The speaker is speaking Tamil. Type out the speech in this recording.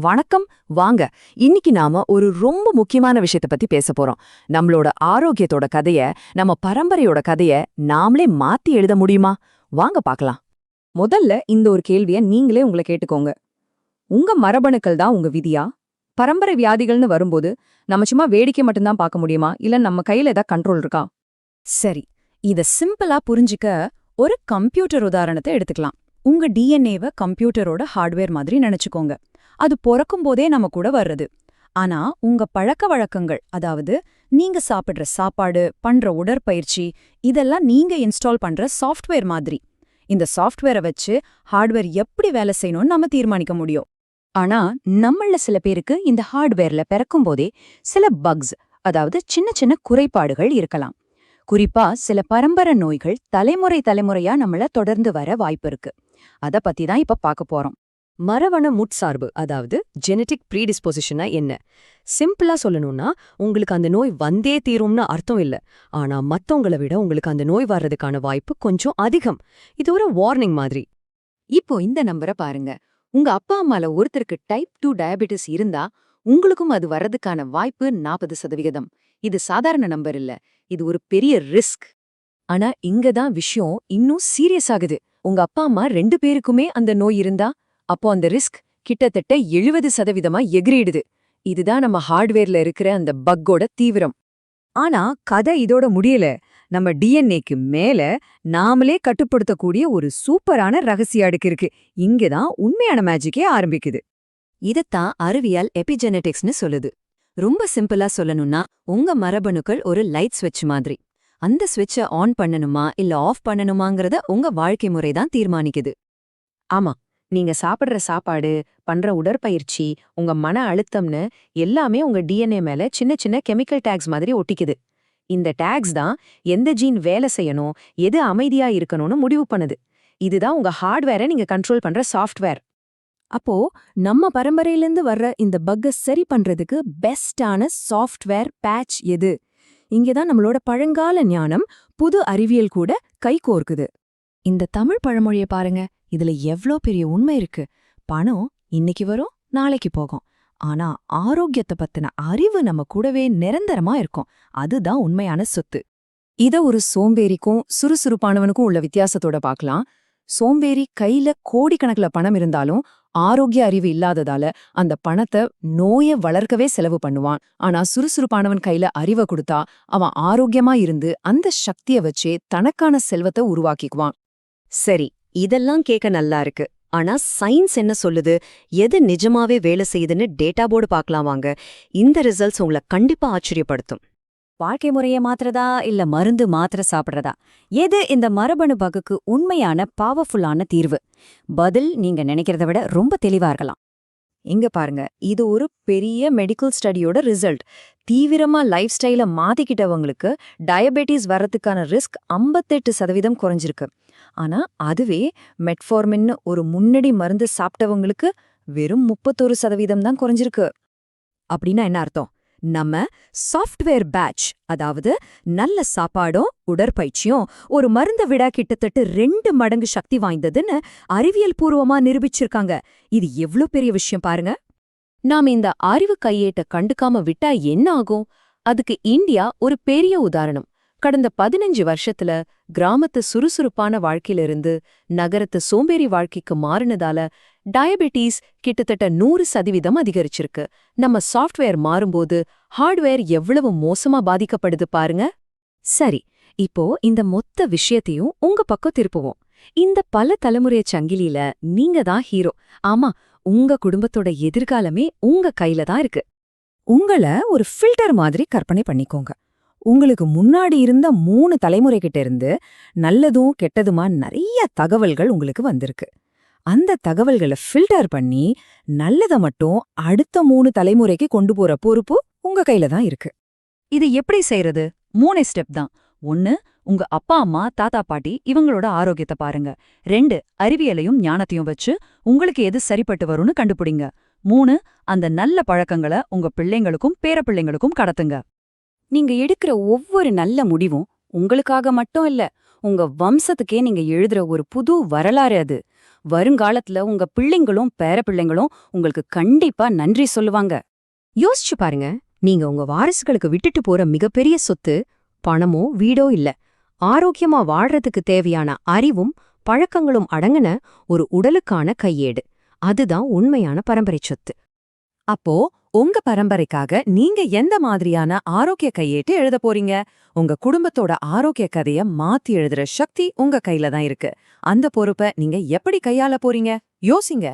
வணக்கம். வாங்க. இன்னைக்கு நாம ஒரு ரொம்ப முக்கியமான விஷயத்த பத்தி பேச போறோம். நம்மளோட ஆரோக்கியத்தோட கதைய நம்ம பரம்பரையோட கதைய நாமளே மாத்தி எழுத முடியுமா? வாங்க பார்க்கலாம். முதல்ல இந்த ஒரு கேள்விய நீங்களே உங்களை கேட்டுக்கோங்க. உங்க மரபணுக்கள் தான் உங்க விதியா? பரம்பரை வியாதிகள்னு வரும்போது நம்ம சும்மா வேடிக்கை மட்டும்தான் பார்க்க முடியுமா? இல்ல நம்ம கையில ஏதாவது கண்ட்ரோல் இருக்கா? சரி. இத சிம்பிளா புரிஞ்சுக்க ஒரு கம்ப்யூட்டர் உதாரணத்தை எடுத்துக்கலாம். உங்க டிஎன்ஏவை கம்ப்யூட்டரோட ஹார்ட்வேர் மாதிரி நினைச்சுக்கோங்க. அது பிறக்கும் போதே நம்ம கூட வர்றது. ஆனா உங்க பழக்க வழக்கங்கள் அதாவது நீங்க சாப்பிடுற சாப்பாடு பண்ற உடற்பயிற்சி இதெல்லாம் நீங்க இன்ஸ்டால் பண்ற சாஃப்ட்வேர் மாதிரி. இந்த சாஃப்ட்வேரை வச்சு ஹார்ட்வேர் எப்படி வேலை செய்யணும்னு நம்ம தீர்மானிக்க முடியும். ஆனா நம்மள சில பேருக்கு இந்த ஹார்ட்வேர்ல பிறக்கும் போதே சில பக்ஸ் அதாவது சின்ன சின்ன குறைபாடுகள் இருக்கலாம். குறிப்பா சில பரம்பரை நோய்கள் தலைமுறை தலைமுறையா நம்மள தொடர்ந்து வர வாய்ப்பு இருக்கு. அத பத்தி தான் இப்ப பார்க்க போறோம். மரவண முட்சார்பு அதாவது ஜெனடிக் ப்ரீடிஸ்பொசிஷனா என்ன? சிம்பிளா சொல்லணும்னா உங்களுக்கு அந்த நோய் வந்தே தீரும்னு அர்த்தம் இல்ல. ஆனா மத்தவங்கள விட உங்களுக்கு அந்த நோய் வர்றதுக்கான வாய்ப்பு கொஞ்சம் அதிகம். இது ஒரு வார்னிங் மாதிரி. இப்போ இந்த நம்பரை பாருங்க. உங்க அப்பா அம்மால ஒருத்தருக்கு டைப் டூ டயபெட்டிஸ் இருந்தா உங்களுக்கும் அது வர்றதுக்கான வாய்ப்பு நாற்பது சதவிகிதம். இது சாதாரண நம்பர் இல்ல. இது ஒரு பெரிய ரிஸ்க் ஆனா இங்க தான் விஷயம் இன்னும் சீரியஸ் ஆகுது. உங்க அப்பா அம்மா ரெண்டு பேருக்குமே அந்த நோய் இருந்தா அப்போ அந்த ரிஸ்க் கிட்டத்தட்ட எழுபது சதவீதமா எகிரிடுது. இதுதான் நம்ம ஹார்ட்வேர்ல இருக்கிற அந்த பக்கோட தீவிரம். ஆனா கதை இதோட முடியல. நம்ம டிஎன்ஏக்கு மேல நாமளே கட்டுப்படுத்தக்கூடிய ஒரு சூப்பரான ரகசிய அடுக்கு இருக்கு. இங்கதான் உண்மையான மேஜிக்கே ஆரம்பிக்குது. இதத்தான் அறிவியல் எபிஜெனடிக்ஸ்னு சொல்லுது. ரொம்ப சிம்பிளா சொல்லணும்னா உங்க மரபணுக்கள் ஒரு லைட் ஸ்விட்ச் மாதிரி. அந்த ஸ்விட்சை ஆன் பண்ணணுமா இல்ல ஆஃப் பண்ணணுமாங்கிறத உங்க வாழ்க்கை முறை தான் தீர்மானிக்குது. ஆமா நீங்க சாப்பிடுற சாப்பாடு பண்ற உடற்பயிற்சி உங்க மன அழுத்தம்னு எல்லாமே உங்க டிஎன்ஏ மேல சின்ன சின்ன கெமிக்கல் டேக்ஸ் மாதிரி ஒட்டிக்குது. இந்த டேக்ஸ் தான் எந்த ஜீன் வேலை செய்யணும் எது அமைதியா இருக்கணும்னு முடிவு பண்ணுது. இதுதான் உங்க ஹார்ட்வேரை நீங்க கண்ட்ரோல் பண்ற சாஃப்ட்வேர். அப்போ நம்ம பரம்பரையிலிருந்து வர்ற இந்த பக்க சரி பண்றதுக்கு பெஸ்டான சாஃப்ட்வேர் பேட்ச் எது? இங்கதான் நம்மளோட பழங்கால ஞானம் புது அறிவியல் கூட கை கோர்க்குது. இந்த தமிழ் பழமொழிய பாருங்க. இதுல எவ்ளோ பெரிய உண்மை இருக்கு? பணம் இன்னைக்கு வரும் நாளைக்கு போகும். ஆனா ஆரோக்கியத்தை பத்தின அறிவு நம்ம கூடவே நிரந்தரமா இருக்கும். அதுதான் உண்மையான சொத்து. இத ஒரு சோம்பேறிக்கும் சுறுசுறுப்பானவனுக்கும் உள்ள வித்தியாசத்தோட பார்க்கலாம் சோம்பேறி கையில கோடிக்கணக்குல பணம் இருந்தாலும் ஆரோக்கிய அறிவு இல்லாததால அந்த பணத்தை நோய வளர்க்கவே செலவு பண்ணுவான். ஆனா சுறுசுறுப்பானவன் கையில அறிவை கொடுத்தா அவன் ஆரோக்கியமா இருந்து அந்த சக்திய வச்சே தனக்கான செல்வத்தை உருவாக்கிக்குவான். சரி இதெல்லாம் கேட்க நல்லா இருக்கு. ஆனா சயின்ஸ் என்ன சொல்லுது? எது நிஜமாவே வேலை செய்யுதுன்னு டேட்டா போர்டு பார்க்கலாம் வாங்க. இந்த ரிசல்ட்ஸ் உங்களை கண்டிப்பா ஆச்சரியப்படுத்தும். வாழ்க்கை முறைய மாத்திரதா இல்ல மருந்து மாத்திர சாப்பிடுறதா? எது இந்த மரபணு பகுக்கு உண்மையான பவர்ஃபுல்லான தீர்வு? பதில் நீங்க நினைக்கிறத விட ரொம்ப தெளிவா இருக்கலாம். இங்க பாருங்க இது ஒரு பெரிய மெடிக்கல் ஸ்டடியோட ரிசல்ட் தீவிரமா லைஃப் ஸ்டைல மாத்திக்கிட்டவங்களுக்கு டயபெட்டிஸ் வரதுக்கான ரிஸ்க் 58% சதவீதம் குறைஞ்சிருக்கு. ஆனா அதுவே மெட்ஃபார்மின்னு ஒரு முன்னடி மருந்து சாப்பிட்டவங்களுக்கு வெறும் முப்பத்தொரு சதவீதம் தான் குறைஞ்சிருக்கு. அப்படின்னா என்ன அர்த்தம்? நம்ம சாஃப்ட்வேர் பேட்ச் அதாவது நல்ல சாப்பாடும் உடற்பயிற்சியும் ஒரு மருந்தை விட கிட்டத்தட்ட ரெண்டு மடங்கு சக்தி வாய்ந்ததுன்னு அறிவியல் பூர்வமா நிரூபிச்சிருக்காங்க. இது எவ்ளோ பெரிய விஷயம் பாருங்க. நாம இந்த அறிவு கையேட்ட கண்டுக்காம விட்டா என்ன ஆகும்? அதுக்கு இந்தியா ஒரு பெரிய உதாரணம். கடந்த பதினஞ்சு வருஷத்துல கிராமத்து சுறுசுறுப்பான வாழ்க்கையிலிருந்து நகரத்து சோம்பேறி வாழ்க்கைக்கு மாறினதால டயபெட்டீஸ் கிட்டத்தட்ட நூறு சதவீதம் அதிகரிச்சிருக்கு. நம்ம சாஃப்ட்வேர் மாறும்போது ஹார்ட்வேர் எவ்வளவு மோசமா பாதிக்கப்படுது பாருங்க. சரி இப்போ இந்த மொத்த விஷயத்தையும் உங்க பக்கம் திருப்புவோம். இந்த பல தலைமுறைய சங்கிலியில நீங்க தான் ஹீரோ. ஆமா உங்க குடும்பத்தோட எதிர்காலமே உங்க கையில தான் இருக்கு. உங்கள ஒரு ஃபில்டர் மாதிரி கற்பனை பண்ணிக்கோங்க. உங்களுக்கு முன்னாடி இருந்த மூணு தலைமுறை கிட்ட இருந்து நல்லதும் கெட்டதுமா நிறைய தகவல்கள் உங்களுக்கு வந்திருக்கு. அந்த தகவல்களை ஃபில்டர் பண்ணி நல்லத மட்டும் அடுத்த மூணு தலைமுறைக்கு கொண்டு போற பொறுப்பு உங்க கையில தான் இருக்கு. இது எப்படி செய்யறது மூணே ஸ்டெப் தான். ஒன்னு உங்க அப்பா அம்மா தாத்தா பாட்டி இவங்களோட ஆரோக்கியத்தை பாருங்க. ரெண்டு அறிவியலையும் ஞானத்தையும் வச்சு உங்களுக்கு எது சரிப்பட்டு வரும்னு கண்டுபிடிங்க. மூணு அந்த நல்ல பழக்கங்களை உங்க பிள்ளைங்களுக்கும் பேரப்பிள்ளைங்களுக்கும் கடத்துங்க. நீங்க எடுக்கிற ஒவ்வொரு நல்ல முடிவும் உங்களுக்காக மட்டும் இல்ல உங்க வம்சத்துக்கே நீங்க எழுதுற ஒரு புது வரலாறு அது. வருங்காலத்துல உங்க பிள்ளைங்களும் பேர பிள்ளைங்களும் உங்களுக்கு கண்டிப்பா நன்றி சொல்லுவாங்க. யோசிச்சு பாருங்க நீங்க உங்க வாரிசுகளுக்கு விட்டுட்டு போற மிகப்பெரிய சொத்து பணமோ வீடோ இல்ல. ஆரோக்கியமா வாழ்றதுக்கு தேவையான அறிவும் பழக்கங்களும் அடங்குன ஒரு உடலுக்கான கையேடு. அதுதான் உண்மையான பரம்பரை சொத்து. அப்போ உங்க பரம்பரைக்காக நீங்க எந்த மாதிரியான ஆரோக்கிய கையேட்டு எழுத போறீங்க? உங்க குடும்பத்தோட ஆரோக்கிய கதைய மாத்தி எழுதுற சக்தி உங்க கையில தான் இருக்கு. அந்த பொறுப்பை நீங்க எப்படி கையாள போறீங்க? யோசிங்க.